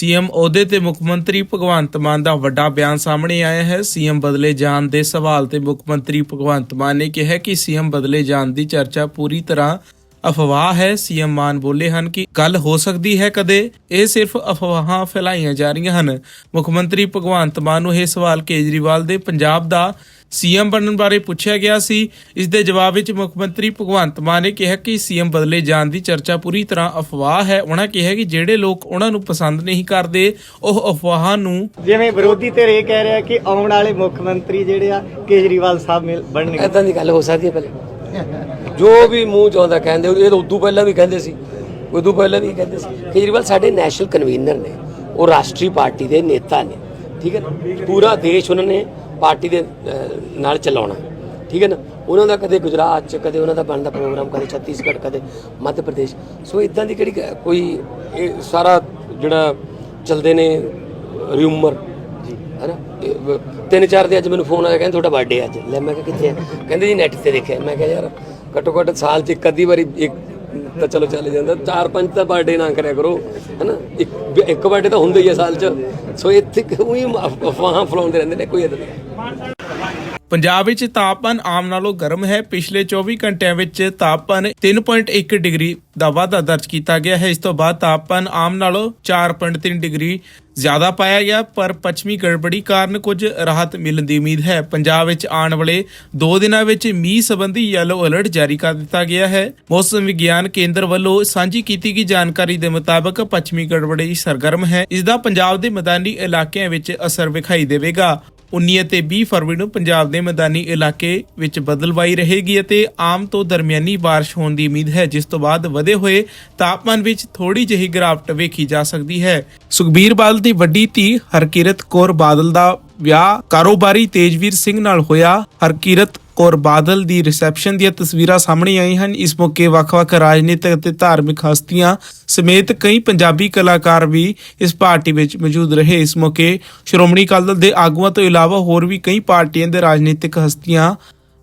CM ਅਹੁਦੇ ਤੇ ਮੁੱਖ ਮੰਤਰੀ ਭਗਵੰਤ ਮਾਨ ਦਾ ਵੱਡਾ ਬਿਆਨ ਸਾਹਮਣੇ ਆਇਆ ਹੈ। ਸੀਐਮ ਬਦਲੇ ਜਾਣ ਦੇ ਸਵਾਲ ਤੇ ਮੁੱਖ ਮੰਤਰੀ ਭਗਵੰਤ ਮਾਨ ਨੇ ਕਿਹਾ ਕਿ ਸੀਐਮ ਬਦਲੇ ਜਾਣ ਦੀ ਚਰਚਾ ਪੂਰੀ ਤਰ੍ਹਾਂ ਅਫਵਾਹ ਹੈ ਸੀਐਮ ਮਾਨ ਬੋਲੇ ਹਨ ਕਿ ਗੱਲ ਹੋ ਸਕਦੀ ਹੈ ਕਦੇ। ਇਹ ਸਿਰਫ ਅਫਵਾਹਾਂ ਫੈਲਾਈਆਂ ਜਾ ਰਹੀਆਂ ਹਨ। ਮੁੱਖ ਮੰਤਰੀ ਭਗਵੰਤ ਮਾਨ ਨੂੰ ਇਹ ਸਵਾਲ ਕੇਜਰੀਵਾਲ ਦੇ ਪੰਜਾਬ ਦਾ ਸੀਐਮ ਬਣਨ ਬਾਰੇ ਪੁੱਛਿਆ ਗਿਆ ਸੀ। ਇਸ ਦੇ ਜਵਾਬ ਵਿੱਚ ਮੁੱਖ ਮੰਤਰੀ ਭਗਵੰਤ ਮਾਨ ਨੇ ਕਿਹਾ ਕਿ ਸੀਐਮ ਬਦਲੇ ਜਾਣ ਦੀ ਚਰਚਾ ਪੂਰੀ ਤਰ੍ਹਾਂ ਅਫਵਾਹ ਹੈ। ਉਹਨਾਂ ਕਿਹਾ ਕਿ ਜਿਹੜੇ ਲੋਕ ਉਹਨਾਂ ਨੂੰ ਪਸੰਦ ਨਹੀਂ ਕਰਦੇ ਉਹ ਅਫਵਾਹਾਂ ਨੂੰ ਜਿਵੇਂ ਵਿਰੋਧੀ ਧਿਰ ਇਹ ਕਹਿ ਰਿਹਾ ਕਿ ਆਉਣ ਵਾਲੇ ਮੁੱਖ ਮੰਤਰੀ ਜਿਹੜੇ ਆ ਕੇਜਰੀਵਾਲ ਸਾਹਿਬ ਮਿਲ- ਬਣਨਗੇ। ਐਦਾਂ ਦੀ ਗੱਲ ਹੋ ਸਕਦੀ ਹੈ ਪਹਿਲੇ। ਜੋ ਵੀ ਮੂੰਹ ਚਾਹੁੰਦਾ ਕਹਿੰਦੇ ਇਹ ਉਦੋਂ ਪਹਿਲਾਂ ਵੀ ਕਹਿੰਦੇ ਸੀ। ਉਦੋਂ ਪਹਿਲਾਂ ਵੀ ਕਹਿੰਦੇ ਸੀ। ਕੇਜਰੀਵਾਲ ਸਾਡੇ ਨੈਸ਼ਨਲ ਕਨਵੀਨਰ ਨੇ। ਉਹ ਰਾਸ਼ਟਰੀ ਪਾਰਟੀ ਦੇ ਨੇਤਾ ਨੇ। ਠੀਕ ਹੈ ਨਾ? ਪੂਰਾ ਦੇਸ਼ ਉਹਨਾਂ ਨੇ ਪਾਰਟੀ ਦੇ ਨਾਲ ਚਲਾਉਣਾ। ਠੀਕ ਹੈ ਨਾ? ਉਹਨਾਂ ਦਾ ਕਦੇ ਗੁਜਰਾਤ ਚ, ਕਦੇ ਉਹਨਾਂ ਦਾ ਬਣਦਾ ਪ੍ਰੋਗਰਾਮ, ਕਦੇ ਛੱਤੀਸਗੜ੍ਹ, ਕਦੇ ਮੱਧ ਪ੍ਰਦੇਸ਼। ਸੋ ਇਦਾਂ ਦੀ ਕਿਹੜੀ ਕੋਈ ਇਹ ਸਾਰਾ ਜਿਹੜਾ ਚੱਲਦੇ ਨੇ ਰਿਊਮਰ ਹੈਨਾ ਇਹ ਤਿੰਨ ਚਾਰ ਦੇ ਅੱਜ ਮੈਨੂੰ ਫੋਨ ਆਇਆ, ਕਹਿੰਦੇ ਤੁਹਾਡਾ ਬਰਥਡੇ ਅੱਜ। ਲੈ ਮੈਂ ਕਿਹਾ ਕਿੱਥੇ ਹੈ ਕਹਿੰਦੇ ਜੀ ਨੈਟ ਤੇ ਦੇਖਿਆ। ਮੈਂ ਕਿਹਾ ਯਾਰ ਘੱਟੋ ਘੱਟ ਸਾਲ 'ਚ ਇੱਕ ਅੱਧੀ ਵਾਰੀ ਇੱਕ ਤਾਂ ਚਲੋ ਚੱਲ ਜਾਂਦਾ। ਚਾਰ ਪੰਜ ਤਾਂ ਬਰਥਡੇ ਨਾ ਕਰਿਆ ਕਰੋ, ਹੈਨਾ? ਇੱਕ ਇੱਕ ਬਰਥਡੇ ਤਾਂ ਹੁੰਦਾ ਹੀ ਹੈ ਸਾਲ 'ਚ। ਸੋ ਇੱਥੇ ਉਹੀ ਅਫਵਾਹਾਂ ਫਲਾਉਂਦੇ ਰਹਿੰਦੇ ਨੇ, ਕੋਈ ਇਦਾਂ ਪੰਜਾਬ ਵਿੱਚ ਤਾਪਮਾਨ ਆਮ ਨਾਲੋਂ ਗਰਮ ਹੈ। ਪਿਛਲੇ 24 ਘੰਟਿਆਂ ਵਿੱਚ ਤਾਪਮਾਨ 3.1 ਡਿਗਰੀ ਦਾ ਵਾਧਾ ਦਰਜ ਕੀਤਾ ਗਿਆ ਹੈ। ਇਸ ਤੋਂ ਬਾਅਦ ਤਾਪਮਾਨ ਆਮ ਨਾਲੋਂ 4.3 ਡਿਗਰੀ ਜ਼ਿਆਦਾ ਪਾਇਆ ਗਿਆ, ਪਰ ਪੱਛਮੀ ਗੜਬੜੀ ਕਾਰਨ ਕੁਝ ਰਾਹਤ ਮਿਲਣ ਦੀ ਉਮੀਦ ਹੈ। ਪੰਜਾਬ ਵਿੱਚ ਆਉਣ ਵਾਲੇ 2 ਦਿਨਾਂ ਵਿੱਚ ਮੀਂਹ ਸੰਬੰਧੀ ਯੈਲੋ ਅਲਰਟ ਜਾਰੀ ਕਰ ਦਿੱਤਾ ਗਿਆ ਹੈ। ਮੌਸਮ ਵਿਗਿਆਨ ਕੇਂਦਰ ਵੱਲੋਂ ਸਾਂਝੀ ਕੀਤੀ ਗਈ ਜਾਣਕਾਰੀ ਦੇ ਮੁਤਾਬਕ ਪੱਛਮੀ ਗੜਬੜੀ ਸਰਗਰਮ ਹੈ। ਇਸ ਦਾ ਪੰਜਾਬ ਦੇ ਮੈਦਾਨੀ ਇਲਾਕਿਆਂ ਵਿੱਚ ਅਸਰ ਵਿਖਾਈ ਦੇਵੇਗਾ। 19 ਅਤੇ 20 ਫਰਵਰੀ ਨੂੰ ਪੰਜਾਬ ਦੇ ਮੈਦਾਨੀ ਇਲਾਕੇ ਵਿੱਚ ਬਦਲਵਾਈ ਰਹੇਗੀ ਅਤੇ ਆਮ ਤੋਂ ਦਰਮਿਆਨੀ ਬਾਰਿਸ਼ ਹੋਣ ਦੀ ਉਮੀਦ ਹੈ, ਜਿਸ ਤੋਂ ਬਾਅਦ ਵਧੇ ਹੋਏ ਤਾਪਮਾਨ ਵਿੱਚ ਥੋੜੀ ਜਿਹੀ ਗਿਰਾਵਟ ਵੇਖੀ ਜਾ ਸਕਦੀ ਹੈ। ਸੁਖਬੀਰ ਬਾਦਲ ਦੀ ਵੱਡੀ ਧੀ ਹਰਕਿਰਤ ਕੌਰ ਬਾਦਲ ਦਾ ਵਿਆਹ ਕਾਰੋਬਾਰੀ ਤੇਜਵੀਰ ਸਿੰਘ ਨਾਲ ਹੋਇਆ। ਹਰਕਿਰਤ ਕੌਰ ਬਾਦਲ ਦੀ ਰਿਸੈਪਸ਼ਨ ਦੀਆਂ ਤਸਵੀਰਾਂ ਸਾਹਮਣੇ ਆਈਆਂ ਹਨ। ਇਸ ਮੌਕੇ ਵੱਖ-ਵੱਖ ਰਾਜਨੀਤਿਕ ਅਤੇ ਧਾਰਮਿਕ ਹਸਤੀਆਂ ਸਮੇਤ ਕਈ ਪੰਜਾਬੀ ਕਲਾਕਾਰ ਵੀ ਇਸ ਪਾਰਟੀ ਵਿੱਚ ਮੌਜੂਦ ਰਹੇ। ਇਸ ਮੌਕੇ ਸ਼੍ਰੋਮਣੀ ਅਕਾਲੀ ਦਲ ਦੇ ਆਗੂਆਂ ਤੋਂ ਇਲਾਵਾ ਹੋਰ ਵੀ ਕਈ ਪਾਰਟੀਆਂ ਦੇ ਰਾਜਨੀਤਿਕ ਹਸਤੀਆਂ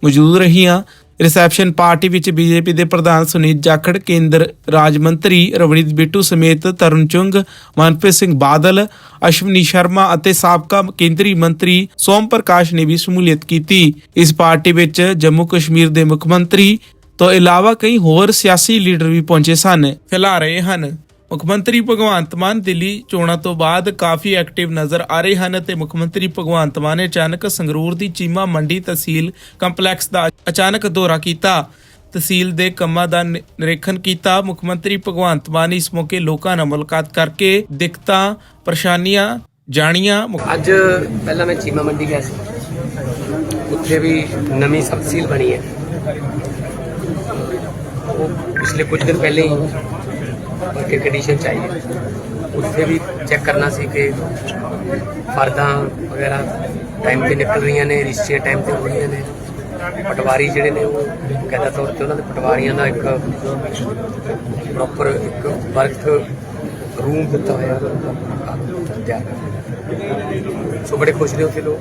ਮੌਜੂਦ ਰਹੀਆਂ। ਰਿਸੈਪਸ਼ਨ ਪਾਰਟੀ ਵਿੱਚ ਬੀਜੇਪੀ ਦੇ ਪ੍ਰਧਾਨ ਸੁਨੀਲ ਜਾਖੜ, ਕੇਂਦਰ ਰਾਜ ਮੰਤਰੀ ਰਵਨੀਤ ਬਿੱਟੂ ਸਮੇਤ ਤਰੁਣ ਚੁੰਗ, ਮਨਪ੍ਰੀਤ ਸਿੰਘ ਬਾਦਲ, ਅਸ਼ਵਨੀ ਸ਼ਰਮਾ ਅਤੇ ਸਾਬਕਾ ਕੇਂਦਰੀ ਮੰਤਰੀ ਸੋਮ ਪ੍ਰਕਾਸ਼ ਨੇ ਵੀ ਸ਼ਮੂਲੀਅਤ ਕੀਤੀ। ਇਸ ਪਾਰਟੀ ਵਿੱਚ ਜੰਮੂ ਕਸ਼ਮੀਰ ਦੇ ਮੁੱਖ ਮੰਤਰੀ ਤੋਂ ਇਲਾਵਾ ਕਈ ਹੋਰ ਸਿਆਸੀ ਲੀਡਰ ਵੀ ਪਹੁੰਚੇ ਸਨ। ਫੈਲਾ ਰਹੇ ਹਨ। ਮੁੱਖ ਮੰਤਰੀ ਭਗਵੰਤ ਮਾਨ ਦਿੱਲੀ ਚੋਣਾਂ ਤੋਂ ਬਾਅਦ ਕਾਫੀ ਐਕਟਿਵ ਨਜ਼ਰ ਆ ਰਹੇ ਹਨ ਤੇ ਮੁੱਖ ਮੰਤਰੀ ਭਗਵੰਤ ਮਾਨ ਨੇ ਅਚਾਨਕ ਸੰਗਰੂਰ ਦੀ ਚੀਮਾ ਮੰਡੀ ਤਹਿਸੀਲ ਕੰਪਲੈਕਸ ਦਾ ਅਚਾਨਕ ਦੌਰਾ ਕੀਤਾ। ਤਹਿਸੀਲ ਦੇ ਕੰਮਾਂ ਦਾ ਨਿਰੀਖਣ ਕੀਤਾ। ਮੁੱਖ ਮੰਤਰੀ ਭਗਵੰਤ ਮਾਨ ਇਸ ਮੌਕੇ ਲੋਕਾਂ ਨਾਲ ਮੁਲਾਕਾਤ ਕਰਕੇ ਦਿੱਕਤਾਂ, ਪਰੇਸ਼ਾਨੀਆਂ ਜਾਣੀਆਂ। ਅੱਜ ਪਹਿਲਾਂ ਮੈਂ ਚੀਮਾ ਮੰਡੀ ਗਿਆ ਸੀ। ਉੱਥੇ ਵੀ ਨਵੀਂ ਸਬ ਬਣੀ ਹੈ। ਉਹ ਪਿਛਲੇ ਕੁਝ ਦਿਨ ਪਹਿਲੇ ਹੀ ਵਰਕਿੰਗ ਕੰਡੀਸ਼ਨ ਚਾਹੀਏ ਉੱਥੇ ਵੀ ਚੈੱਕ ਕਰਨਾ ਸੀ ਕਿ ਫਰਦਾਂ ਵਗੈਰਾ ਟਾਈਮ ਤੇ ਨਿਕਲ ਰਹੀਆਂ ਨੇ ਰਿਸ਼ਤੇ ਟਾਈਮ ਤੇ ਹੋ ਰਹੀਆਂ ਨੇ। ਪਟਵਾਰੀ ਜਿਹੜੇ ਨੇ ਉਹ ਕਾਇਦਾ ਤੌਰ ਤੇ ਉਹਨਾਂ ਦੇ ਪਟਵਾਰੀਆਂ ਦਾ ਇੱਕ ਪ੍ਰੋਪਰ ਇੱਕ ਵਰਕ ਰੂਮ ਦਿੱਤਾ ਹੋਇਆ ਤਿਆਰ ਸੋ ਬੜੇ ਖੁਸ਼ ਨੇ ਉੱਥੇ ਲੋਕ।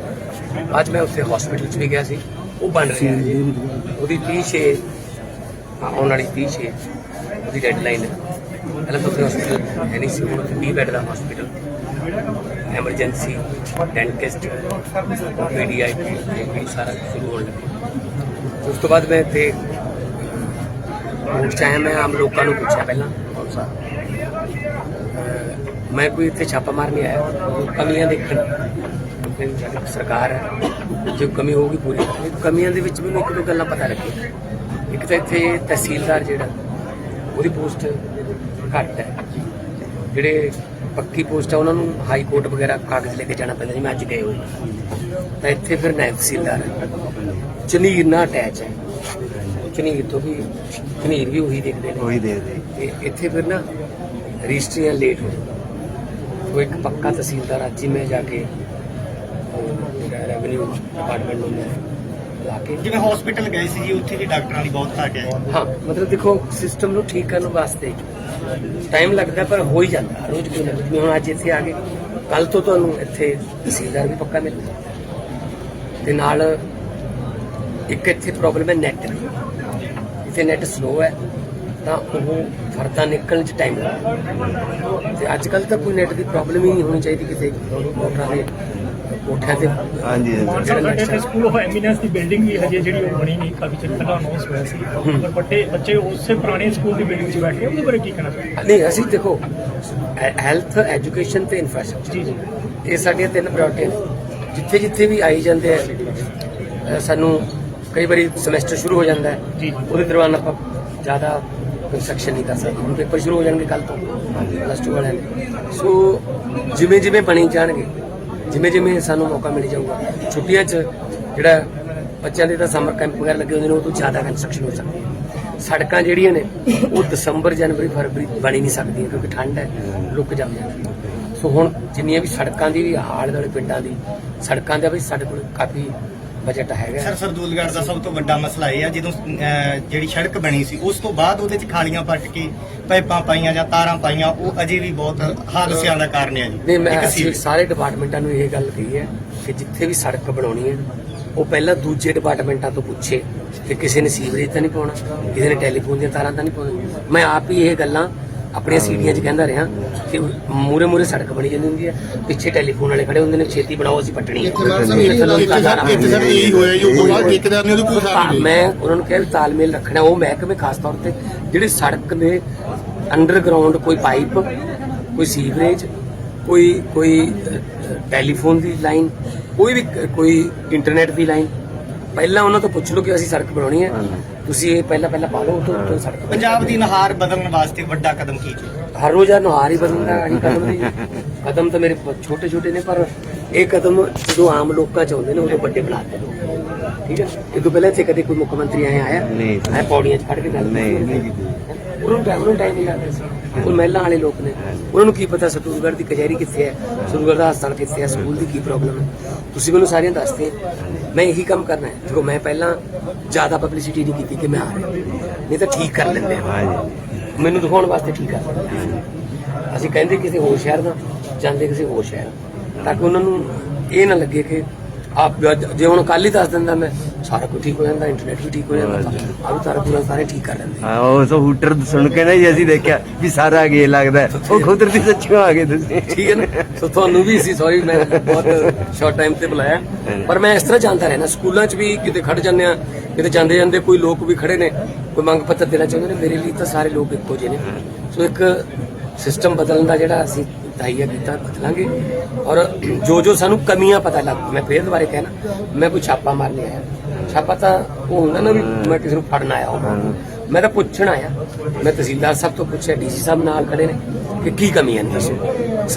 ਅੱਜ ਮੈਂ ਉੱਥੇ ਹਸਪੀਟਲ 'ਚ ਵੀ ਗਿਆ ਸੀ। ਉਹ ਬਣ ਰਿਹਾ ਹੈ। ਉਹਦੀ 30 ਛੇ ਹਾਂ, ਆਉਣ ਵਾਲੀ 30 ਛੇ ਉਹਦੀ ਡੈਡਲਾਈਨ ਹੈ। ਪਹਿਲਾਂ ਤਾਂ ਉੱਥੇ ਹਸਪੀਟਲ ਹੈ ਨਹੀਂ ਸੀ, ਹੁਣ ਉੱਥੇ 20 ਬੈੱਡ ਦਾ ਹਸਪੀਟਲ ਐਮਰਜੈਂਸੀ ਡੈਂਟਿਸਟ ਪੀਡੀਆਈ ਇਹ ਸਾਰਾ ਸ਼ੁਰੂ ਹੋਣ ਲੱਗਾ। ਉਸ ਤੋਂ ਬਾਅਦ ਮੈਂ ਇੱਥੇ ਰੋਡ 'ਚ ਆਇਆ, ਮੈਂ ਆਮ ਲੋਕਾਂ ਨੂੰ ਪੁੱਛਿਆ ਪਹਿਲਾਂ। ਅਹ ਮੈਂ ਕੋਈ ਇੱਥੇ ਛਾਪਾ ਮਾਰ ਨਹੀਂ ਆਇਆ। ਕਮੀਆਂ ਦੇਖਣ। ਸਰਕਾਰ ਹੈ, ਜੇ ਕਮੀ ਹੋਊਗੀ ਪੂਰੀ ਕਮੀਆਂ ਦੇ ਵਿੱਚ ਮੈਨੂੰ ਇੱਕ ਦੋ ਗੱਲਾਂ ਪਤਾ ਲੱਗੀਆਂ। ਇੱਕ ਤਾਂ ਇੱਥੇ ਤਹਿਸੀਲਦਾਰ ਜਿਹੜਾ, ਉਹਦੀ ਪੋਸਟ ਘੱਟ ਹੈ। ਜਿਹੜੇ ਪੱਕੀ ਪੋਸਟ ਆ ਉਹਨਾਂ ਨੂੰ ਹਾਈ ਕੋਰਟ ਵਗੈਰਾ ਕਾਗਜ਼ ਲੈ ਕੇ ਜਾਣਾ ਪੈਂਦਾ ਜਿਵੇਂ ਅੱਜ ਗਏ ਹੋਏ। ਤਾਂ ਇੱਥੇ ਫਿਰ ਹੈ। ਚਨੀਰ ਨਾਲ ਅਟੈਚ ਹੈ। ਚਨੀਰ ਤੋਂ ਵੀ ਚਨੀਰ ਵੀ ਉਹੀ ਦੇਖਦੇ ਨੇ। ਉਹੀ ਦੇਖਦੇ। ਤੇ ਇੱਥੇ ਫਿਰ ਨਾ ਰਜਿਸਟਰੀਆਂ ਲੇਟ ਹੋ ਉਹ ਇੱਕ ਪੱਕਾ ਤਹਿਸੀਲਦਾਰ ਅੱਜ ਹੀ ਮੈਂ ਜਾ ਕੇ ਰੈਵਨਿਊ ਡਿਪਾਰਟਮੈਂਟ ਨੂੰ ਮੈਂ ਲਾ ਕੇ। ਜਿਵੇਂ ਹਸਪੀਟਲ ਗਏ ਸੀ ਜੀ ਉੱਥੇ ਵੀ ਡਾਕਟਰਾਂ ਦੀ ਬਹੁਤ ਘਾਟ ਹੈ। ਹਾਂ ਮਤਲਬ ਦੇਖੋ ਸਿਸਟਮ ਨੂੰ ਠੀਕ ਕਰਨ ਵਾਸਤੇ ਟਾਈਮ ਲੱਗਦਾ ਪਰ ਹੋ ਹੀ ਜਾਂਦਾ, ਰੋਜ਼ ਕਿਉਂ ਲੱਗਦਾ ਜਿਵੇਂ ਹੁਣ ਅੱਜ ਇੱਥੇ ਆ ਗਏ ਕੱਲ ਤੋਂ ਤੁਹਾਨੂੰ ਇੱਥੇ ਤਹਿਸੀਲਦਾਰ ਵੀ ਪੱਕਾ ਮਿਲਦਾ ਤੇ ਨਾਲ ਇੱਕ ਇੱਥੇ ਪ੍ਰੋਬਲਮ ਹੈ ਨੈਟ ਦੀ। ਇੱਥੇ ਨੈਟ ਸਲੋ ਹੈ, ਤਾਂ ਉਹ ਫਰਦਾ ਨਿਕਲਣ ਚ ਟਾਈਮ ਲੱਗਦਾ। ਤੇ ਅੱਜ ਕੱਲ ਤਾਂ ਕੋਈ ਨੈਟ ਦੀ ਪ੍ਰੋਬਲਮ ਹੀ ਨਹੀਂ ਹੋਣੀ ਚਾਹੀਦੀ ਕਿਸੇ ਮੋਟਰਾਂ ਦੇ। ਕੋਠਿਆਂ ਤੇ ਹਾਂਜੀ ਹਾਂਜੀ। ਸਰ ਸਾਡੇ ਇੱਥੇ ਸਕੂਲ ਆਫ ਐਮੀਨੈਂਸ ਦੀ ਬਿਲਡਿੰਗ ਵੀ ਹਜੇ ਜਿਹੜੀ ਉਹ ਬਣੀ ਨਹੀਂ ਕਾਫੀ ਚਿਰ ਪਹਿਲਾਂ ਅਨਾਉਂਸ ਹੋਇਆ ਸੀ। ਪਰ ਬੱਟੇ ਬੱਚੇ ਉਸੇ ਪੁਰਾਣੇ ਸਕੂਲ ਦੀ ਬਿਲਡਿੰਗ 'ਚ ਬੈਠੇ ਉਹਦੇ ਬਾਰੇ ਕੀ ਕਹਿਣਾ ਚਾਹੁੰਦੇ ਨਹੀਂ ਅਸੀਂ ਦੇਖੋ ਹੈਲਥ ਐਜੂਕੇਸ਼ਨ ਤੇ ਇਨਫਰਾਸਟ੍ਰਕਚਰ ਜੀ ਜੀ। ਇਹ ਸਾਡੀਆਂ ਤਿੰਨ ਪ੍ਰਾਇੋਰਟੀਆਂ ਨੇ। ਜਿੱਥੇ ਜਿੱਥੇ ਵੀ ਆਈ ਜਾਂਦੇ ਆ ਸਾਨੂੰ ਕਈ ਵਾਰੀ ਸਮੈਸਟਰ ਸ਼ੁਰੂ ਹੋ ਜਾਂਦਾ ਹੈ। ਜੀ। ਉਹਦੇ ਦੌਰਾਨ ਆਪਾਂ ਜ਼ਿਆਦਾ ਕੰਸਟਰਕਸ਼ਨ ਨਹੀਂ ਕਰ ਸਕਦੇ। ਹੁਣ ਪੇਪਰ ਸ਼ੁਰੂ ਹੋ ਜਾਣਗੇ ਕੱਲ ਤੋਂ ਪਲੱਸ 2 ਵਾਲਿਆਂ ਦੇ। ਸੋ ਜਿਵੇਂ ਜਿਵੇਂ ਬਣੀ ਜਾਣਗੇ ਜਿਵੇਂ ਜਿਵੇਂ ਸਾਨੂੰ ਮੌਕਾ ਮਿਲ ਜਾਊਗਾ, ਛੁੱਟੀਆਂ 'ਚ ਜਿਹੜਾ ਬੱਚਿਆਂ ਦੇ ਤਾਂ ਸਮਰ ਕੈਂਪ ਵਗੈਰਾ ਲੱਗੇ ਹੁੰਦੇ ਨੇ, ਉਹ ਤੋਂ ਜ਼ਿਆਦਾ ਕੰਸਟਰਕਸ਼ਨ ਹੋ ਸਕਦੀ ਹੈ। ਸੜਕਾਂ ਜਿਹੜੀਆਂ ਨੇ, ਉਹ ਦਸੰਬਰ, ਜਨਵਰੀ, ਫਰਵਰੀ ਬਣੀ ਨਹੀਂ ਸਕਦੀਆਂ ਕਿਉਂਕਿ ਠੰਡ ਹੈ ਲੁੱਕ ਜੰਮ ਜਾਂਦੀ ਹੈ ਸੋ ਹੁਣ ਜਿੰਨੀਆਂ ਵੀ ਸੜਕਾਂ ਦੀ, ਵੀ ਹਾਲ ਵਾਲੇ ਪਿੰਡਾਂ ਦੀ, ਸੜਕਾਂ ਦਾ ਵੀ ਸਾਡੇ ਕੋਲ ਕਾਫੀ ਬਜਟ ਹੈਗਾ ਸਰ ਸਰਦੂਲਗੜ੍ਹ ਦਾ ਸਭ ਤੋਂ ਵੱਡਾ ਮਸਲਾ ਇਹ ਆ ਜਦੋਂ ਅਹ, ਜਿਹੜੀ ਸੜਕ ਬਣੀ ਸੀ ਉਸ ਤੋਂ ਬਾਅਦ ਉਹਦੇ 'ਚ ਖਾਲੀਆਂ ਪੱਟ ਕੇ ਪਾਈਪਾਂ ਪਾਈਆਂ ਜਾਂ ਤਾਰਾਂ ਪਾਈਆਂ ਉਹ ਅਜੇ ਵੀ ਬਹੁਤ ਹਾਦਸਿਆਂ ਦਾ ਕਾਰਨ ਹੈ ਜੀ ਨਹੀਂ ਮੈਂ ਇੱਕ ਅਸੀਂ ਸੀਵਰੇਜ। ਸਾਰੇ ਡਿਪਾਰਟਮੈਂਟਾਂ ਨੂੰ ਇਹ ਗੱਲ ਕਹੀ ਹੈ ਕਿ ਜਿੱਥੇ ਵੀ ਸੜਕ ਬਣਾਉਣੀ ਹੈ ਉਹ ਪਹਿਲਾਂ ਦੂਜੇ ਡਿਪਾਰਟਮੈਂਟਾਂ ਤੋਂ ਪੁੱਛੇ ਕਿ ਕਿਸੇ ਨੇ ਸੀਵਰੇਜ ਤਾਂ ਨਹੀਂ ਪਾਉਣਾ ਕਿਸੇ ਨੇ ਟੈਲੀਫੋਨ ਦੀਆਂ ਤਾਰਾਂ ਤਾਂ ਨਹੀਂ ਪਾਉਣੀਆਂ ਮੈਂ ਆਪ ਹੀ ਇਹ ਗੱਲਾਂ ਆਪਣੀਆਂ ਸੀੜੀਆਂ 'ਚ ਕਹਿੰਦਾ ਰਿਹਾ ਕਿ ਮੂਰੇ ਮੂਰੇ ਸੜਕ ਬਣੀ ਜਾਂਦੀ ਹੁੰਦੀ ਹੈ ਪਿੱਛੇ ਟੈਲੀਫੋਨ ਵਾਲੇ ਖੜੇ ਹੁੰਦੇ ਨੇ ਛੇਤੀ ਬਣਾਓ ਅਸੀਂ ਪੱਟਣੀ। ਮੈਂ ਉਹਨਾਂ ਨੂੰ ਕਿਹਾ ਵੀ ਤਾਲਮੇਲ ਰੱਖਣਾ ਉਹ ਮਹਿਕਮੇ ਖਾਸ ਤੌਰ ਤੇ ਜਿਹੜੀ ਸੜਕ ਦੇ ਅੰਡਰਗਰਾਉਂਡ ਕੋਈ ਪਾਈਪ ਕੋਈ ਸੀਵਰੇਜ ਕੋਈ ਕੋਈ ਟੈਲੀਫੋਨ ਦੀ ਲਾਈਨ ਕੋਈ ਵੀ ਕੋਈ ਇੰਟਰਨੈਟ ਦੀ ਲਾਈਨ ਪਹਿਲਾਂ ਉਹਨਾਂ ਤੋਂ ਪੁੱਛ ਲਓ ਕਿ ਅਸੀਂ ਸੜਕ ਬਣਾਉਣੀ ਹੈ। ਤੁਸੀਂ ਇਹ ਪਹਿਲਾਂ ਪਹਿਲਾਂ ਪਾ ਲਓ ਤੋਂ ਤੋਂ ਸੜਕ ਪੰਜਾਬ ਦੀ ਨਹਾਰ ਬਦਲਣ ਵਾਸਤੇ ਵੱਡਾ ਕਦਮ ਕੀ ਜੀ? ਹਰ ਰੋਜ਼ ਆ ਨੁਹਾਰ ਹੀ ਬਦਲਦਾ ਆਹੀ ਕਦਮ ਨਹੀਂ ਕਦਮ ਤਾਂ ਮੇਰੇ ਛੋਟੇ ਛੋਟੇ ਨੇ ਪਰ ਇਹ ਕਦਮ ਜਦੋਂ ਆਮ ਲੋਕਾਂ ਚ ਆਉਂਦੇ ਨੇ ਉਦੋਂ ਵੱਡੇ ਬਣਾਉਂਦੇ ਨੇ। ਠੀਕ ਹੈ? ਇਹ ਤੋਂ ਪਹਿਲਾਂ ਇੱਥੇ ਕਦੇ ਕੋਈ ਮੁੱਖ ਮੰਤਰੀ ਆਇਆ ਆਇਆ? ਨਹੀਂ। ਮੈਂ ਪੌੜੀਆਂ 'ਚ ਖੜ ਕੇ ਗੱਲ ਨਹੀਂ। ਨਹੀਂ ਕੀਤੀ। ਉਹਨਾਂ ਨੂੰ ਟਾਈਮ ਨੂੰ ਟਾਈਮ ਨਹੀਂ ਲੱਗਦਾ ਸੀ। ਉਹ ਮਹਿਲਾਂ ਵਾਲੇ ਲੋਕ ਨੇ। ਉਹਨਾਂ ਨੂੰ ਕੀ ਪਤਾ ਸਤੂਰਗੜ੍ਹ ਦੀ ਕਚਹਿਰੀ ਕਿੱਥੇ ਹੈ? ਸਤੂਰਗੜ੍ਹ ਦਾ ਹਸਪਤਾਲ ਕਿੱਥੇ ਹੈ? ਸਕੂਲ ਦੀ ਕੀ ਪ੍ਰੋਬਲਮ ਹੈ? ਤੁਸੀਂ ਮੈਨੂੰ ਸਾਰੀਆਂ ਦੱਸਦੇ। ਮੈਂ ਇਹੀ ਕੰਮ ਕਰਨਾ ਹੈ। ਦੇਖੋ ਮੈਂ ਪਹਿਲਾਂ ਜ਼ਿਆਦਾ ਪਬਲਿਸਿਟੀ ਨਹੀਂ ਕੀਤੀ ਕਿ ਮੈਂ ਆ ਰਿਹਾ। ਨਹੀਂ ਤਾਂ ਠੀਕ ਕਰ ਲੈਂਦੇ ਹਾਂਜੀ। ਮੈਨੂੰ ਦਿਖਾਉਣ ਵਾਸਤੇ ਠੀਕ ਕਰ ਦਿੰਦੇ ਅਸੀਂ ਕਹਿੰਦੇ ਕਿਸੇ ਹੋਰ ਸ਼ਹਿਰ ਦਾ ਜਾਂਦੇ ਕਿਸੇ ਹੋਰ ਸ਼ਹਿਰ। ਤਾਂ ਕਿ ਉਹਨਾਂ ਨੂੰ ਇਹ ਨਾ ਲੱਗੇ ਕਿ ਆਪ ਜੇ ਹੁਣ ਕੱਲ ਹੀ ਦੱਸ ਦਿੰਦਾ ਮੈਂ ਸਾਰਾ ਕੁਝ ਠੀਕ ਹੋ ਜਾਂਦਾ ਇੰਟਰਨੈਟ ਵੀ ਠੀਕ ਹੋ ਜਾਂਦਾ ਆਪ ਸਾਰਾ ਪੂਰਾ ਸਾਰੇ ਠੀਕ ਕਰ ਲੈਂਦੇ ਹਾਂ ਉਹ ਸੋ ਹੂਟਰ ਸੁਣ ਕੇ ਨਾ ਜੀ ਅਸੀਂ ਦੇਖਿਆ ਵੀ ਸਾਰਾ ਗੇ ਲੱਗਦਾ। ਉਹ ਕੁਦਰਤੀ ਸੱਚੀਓ ਆ ਗਏ ਤੁਸੀਂ। ਠੀਕ ਹੈ ਨਾ? ਸੋ ਤੁਹਾਨੂੰ ਵੀ ਸੀ ਸੌਰੀ ਮੈਂ ਬਹੁਤ ਸ਼ਾਰਟ ਟਾਈਮ ਤੇ ਬੁਲਾਇਆ। ਪਰ ਮੈਂ ਇਸ ਤਰ੍ਹਾਂ ਜਾਣਦਾ ਰਹਿਣਾ ਸਕੂਲਾਂ 'ਚ ਵੀ ਕਿਤੇ ਖੜ ਜਾਂਦੇ ਆ ਕਿਤੇ ਜਾਂਦੇ ਜਾਂਦੇ ਕੋਈ ਲੋਕ ਵੀ ਖੜੇ ਨੇ ਕੋਈ ਮੰਗ ਪੱਤਰ ਦੇਣਾ ਚਾਹੁੰਦੇ ਨੇ ਮੇਰੇ ਲਈ ਤਾਂ ਸਾਰੇ ਲੋਕ ਇੱਕੋ ਜਿਹੇ ਨੇ। ਸੋ ਇੱਕ ਸਿਸਟਮ ਬਦਲਣ ਦਾ ਜਿਹੜਾ ਅਸੀਂ ਤਹੀਆ ਕੀਤਾ ਬਦਲਾਂਗੇ। ਔਰ ਜੋ ਜੋ ਸਾਨੂੰ ਕਮੀਆਂ ਪਤਾ ਲੱਗ ਮੈਂ ਫੇਰ ਦੁਬਾਰੇ ਕਹਿਣਾ ਮੈਂ ਕੋਈ ਛਾਪਾ ਮਾਰ ਲਿਆ ਆਇਆ। ਛਾਪਾ ਤਾਂ ਉਹ ਹੁੰਦਾ ਨਾ ਵੀ ਮੈਂ ਕਿਸੇ ਨੂੰ ਫੜਨ ਆਇਆ ਹਾਂ। ਮੈਂ ਤਾਂ ਪੁੱਛਣ ਆਇਆ। ਮੈਂ ਤਹਿਸੀਲਦਾਰ ਸਾਹਿਬ ਤੋਂ ਪੁੱਛਿਆ ਡੀਸੀ ਸਾਹਿਬ ਨਾਲ ਖੜੇ ਨੇ ਕਿ ਕੀ ਕਮੀਆਂ ਨੇ ਦੱਸੋ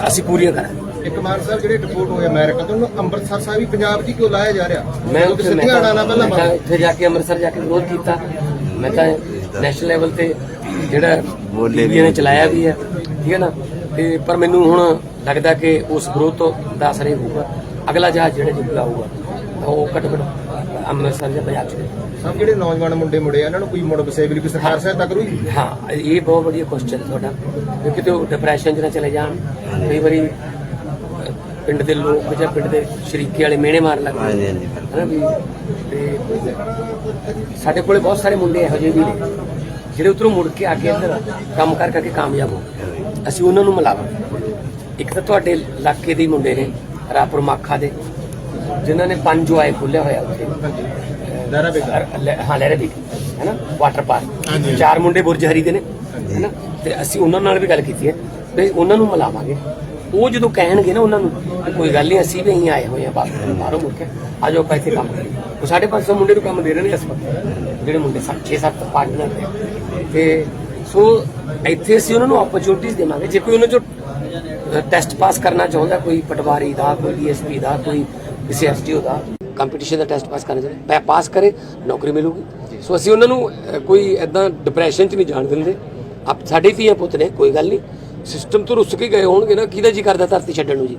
ਅਸੀਂ ਪੂਰੀਆਂ ਕਰਾਂਗੇ। ਇੱਕ ਮਾਨ ਸਾਹਿਬ ਜਿਹੜੇ ਡਿਪੋਰਟ ਹੋਏ ਅਮਰੀਕਾ ਤੋਂ ਉਹਨੂੰ ਅੰਮ੍ਰਿਤਸਰ ਸਾਹਿਬ ਹੀ ਪੰਜਾਬ ਹੀ ਕਿਉਂ ਲਾਇਆ ਜਾ ਰਿਹਾ? ਮੈਂ ਉਹ ਉੱਥੇ ਕਿਸੇ ਮੈਂ ਤਾਂ ਇੱਥੇ ਜਾ ਕੇ ਅੰਮ੍ਰਿਤਸਰ ਜਾ ਕੇ ਵਿਰੋਧ ਕੀਤਾ। ਮੈਂ ਤਾਂ ਨੈਸ਼ਨਲ ਲੈਵਲ ਤੇ ਜਿਹੜਾ ਬੋਲੇ ਬੀਬੀਆਂ ਨੇ ਚਲਾਇਆ ਵੀ ਹੈ। ਠੀਕ ਹੈ ਨਾ? ਤੇ ਪਰ ਮੈਨੂੰ ਹੁਣ ਲੱਗਦਾ ਕਿ ਉਸ ਵਿਰੋਧ ਤੋਂ ਦਾ ਅਸਰ ਇਹ ਹੋਊਗਾ ਅਗਲਾ ਜਹਾਜ਼ ਜਿਹੜਾ ਜਿੱਤਦਾ ਹੋਊਗਾ ਉਹ ਘੱਟ ਘੱਟ ਅੰਮ੍ਰਿਤਸਰ ਜਾਂ ਪੰਜਾਬ ਚ। ਸਭ ਜਿਹੜੇ ਨੌਜਵਾਨ ਮੁੰਡੇ ਮੁੰਡੇ ਆ ਇਹਨਾਂ ਨੂੰ ਕੋਈ ਮੁੜ ਬਸੇਬਲੀ ਕੋਈ ਸਰਕਾਰ ਸਹਾਇਤਾ ਕਰੂਗੀ ਹਾਂ ਇਹ ਬਹੁਤ ਵਧੀਆ ਕੁਐਸਚਨ ਤੁਹਾਡਾ ਕਿ ਕਿਤੇ ਉਹ ਡਿਪਰੈਸ਼ਨ 'ਚ ਨਾ ਚਲੇ ਜਾਣ ਕਈ ਵਾਰੀ ਪਿੰਡ ਦੇ ਲੋਕ ਜਾਂ ਪਿੰਡ ਦੇ ਸ਼ਰੀਕੇ ਵਾਲੇ ਮਿਹਣੇ ਮਾਰਨ ਲੱਗ ਹਾਂਜੀ, ਜਾਂਦੇ ਹਾਂਜੀ। ਹਨਾ ਵੀ ਤੇ ਸਾਡੇ ਕੋਲੇ ਬਹੁਤ ਸਾਰੇ ਮੁੰਡੇ ਇਹੋ ਜਿਹੇ ਵੀ ਨੇ ਜਿਹੜੇ ਉਧਰੋਂ ਮੁੜ ਕੇ ਆ ਕੇ ਇੱਧਰ ਕੰਮ ਕਰ ਕਰਕੇ ਕਾਮਯਾਬ ਹੋ ਗਏ। ਅਸੀਂ ਉਹਨਾਂ ਨੂੰ ਮਿਲਾਵਾਂਗੇ ਇੱਕ ਤਾਂ ਤੁਹਾਡੇ ਇਲਾਕੇ ਦੇ ਹੀ ਮੁੰਡੇ ਨੇ ਰਾਪੁਰ ਮਾਖਾ ਦੇ ਜਿਨ੍ਹਾਂ ਨੇ ਪੰਜ ਆਏ ਖੋਲਿਆ ਹੋਇਆ ਉੱਥੇ। ਦਾਰਾ ਬੇਕਾਰ ਅਰ- ਲੈ- ਹਾਂ ਲਹਿਰੇ ਵੀ ਹੈਨਾ? Water park. ਚਾਰ ਮੁੰਡੇ ਬੁਰਜ ਹਰੀ ਦੇ ਨੇ ਹੈਨਾ? ਤੇ ਅਸੀਂ ਉਹਨਾਂ ਨਾਲ ਵੀ ਗੱਲ ਕੀਤੀ ਹੈ ਤੇ ਉਹਨਾਂ ਨੂੰ ਮਿਲਾਵਾਂਗੇ। ਉਹ ਜਦੋਂ ਕਹਿਣਗੇ ਨਾ ਉਹਨਾਂ ਨੂੰ ਕੋਈ ਗੱਲ ਨਹੀਂ ਅਸੀਂ ਵੀ અહીં ਆਏ ਹੋਏ ਆ ਬਾਹਰ ਬਾਹਰੋਂ ਮੁੜ ਕੇ ਆ ਜਾਓ ਪੈਸੇ ਕੰਮ ਕਰੀਏ। ਉਹ ਸਾਡੇ 500 ਮੁੰਡੇ ਨੂੰ ਕੰਮ ਦੇ ਰਹੇ ਨੇ ਇਸ ਵਕਤ ਜਿਹੜੇ ਮੁੰਡੇ 6-7 ਪਾਰਟਨਰ ਨੇ ਤੇ ਸੋ ਇੱਥੇ ਅਸੀਂ ਉਹਨਾਂ ਨੂੰ ਓਪਰਚੁਨਿਟੀਜ਼ ਦੇਵਾਂਗੇ। ਜੇ ਕੋਈ ਉਹਨਾਂ ਚੋਂ ਟੈਸਟ ਪਾਸ ਕਰਨਾ ਚਾਹੁੰਦਾ, ਕੋਈ ਪਟਵਾਰੀ ਦਾ, ਕੋਈ ਡੀਐਸਪੀ ਦਾ, ਕੋਈ ਕਿਸੇ ਐਸਡੀਓ ਦਾ ਕੰਪੀਟੀਸ਼ਨ ਦਾ ਟੈਸਟ ਪਾਸ ਕਰਨਾ ਚਾਹੁੰਦਾ ਪੈ ਪਾਸ ਕਰੇ, ਨੌਕਰੀ ਮਿਲੂਗੀ। ਸੋ ਅਸੀਂ ਉਹਨਾਂ ਨੂੰ ਕੋਈ ਐਦਾਂ ਡਿਪਰੈਸ਼ਨ 'ਚ ਨਹੀਂ ਜਾਣ ਦਿੰਦੇ। ਆਪ, ਸਾਡੇ ਧੀਆਂ ਪੁੱਤ ਨੇ, ਕੋਈ ਗੱਲ ਨਹੀਂ। ਸਿਸਟਮ ਤੋਂ ਰੁੱਸ ਕੇ ਗਏ ਹੋਣਗੇ ਨਾ, ਕਿਹਦਾ ਜੀ ਕਰਦਾ ਧਰਤੀ ਛੱਡਣ ਨੂੰ ਜੀ?